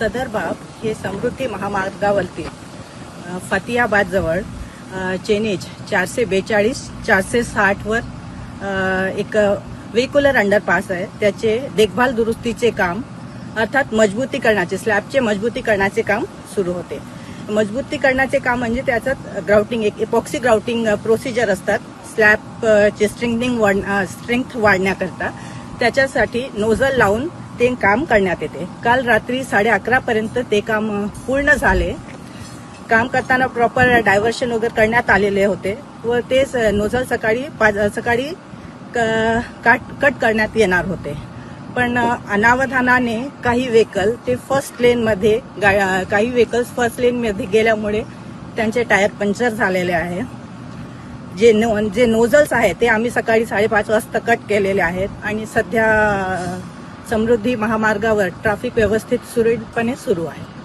सदर बाब हे समृद्धी महामार्गावरती अ, फतियाबादजवळ चेनेज चारशे बेचाळीस चारशे साठवर एक व्हेक्युलर अंडरपास आहे. त्याचे देखभाल दुरुस्तीचे काम अर्थात मजबूतीकरणाचे स्लॅबचे मजबूतीकरणाचे काम सुरू होते. मजबूतीकरणाचे काम म्हणजे त्याच्यात ग्राउटिंग एक इपॉक्सी ग्राउटिंग प्रोसिजर असतात. स्लॅबचे स्ट्रिंगनिंग स्ट्रेंथ वाढण्याकरता. त्याच्यासाठी नोझल लावून ते काम करण्यात येते. काल रात्री साडे अकरा पर्यंत ते काम पूर्ण झाले. काम करताना प्रॉपर डायव्हर्शन वगैरे करण्यात आलेले होते. व तेच नोझल सकाळी पाच सकाळी क- काट कट करण्यात येणार होते. पण अनावधानाने काही व्हेकल ते फर्स्ट लेनमध्ये गा- काही व्हेकल्स फर्स्ट लेनमध्ये गेल्यामुळे त्यांचे टायर पंक्चर झालेले आहे. जे नो जे नोझल्स आहेत ते आम्ही सकाळी साडेपाच वाजता कट केलेले आहेत. आणि सध्या समृद्धी महामार्गावर ट्रॅफिक व्यवस्थित सुरळीतपणे सुरू आहे.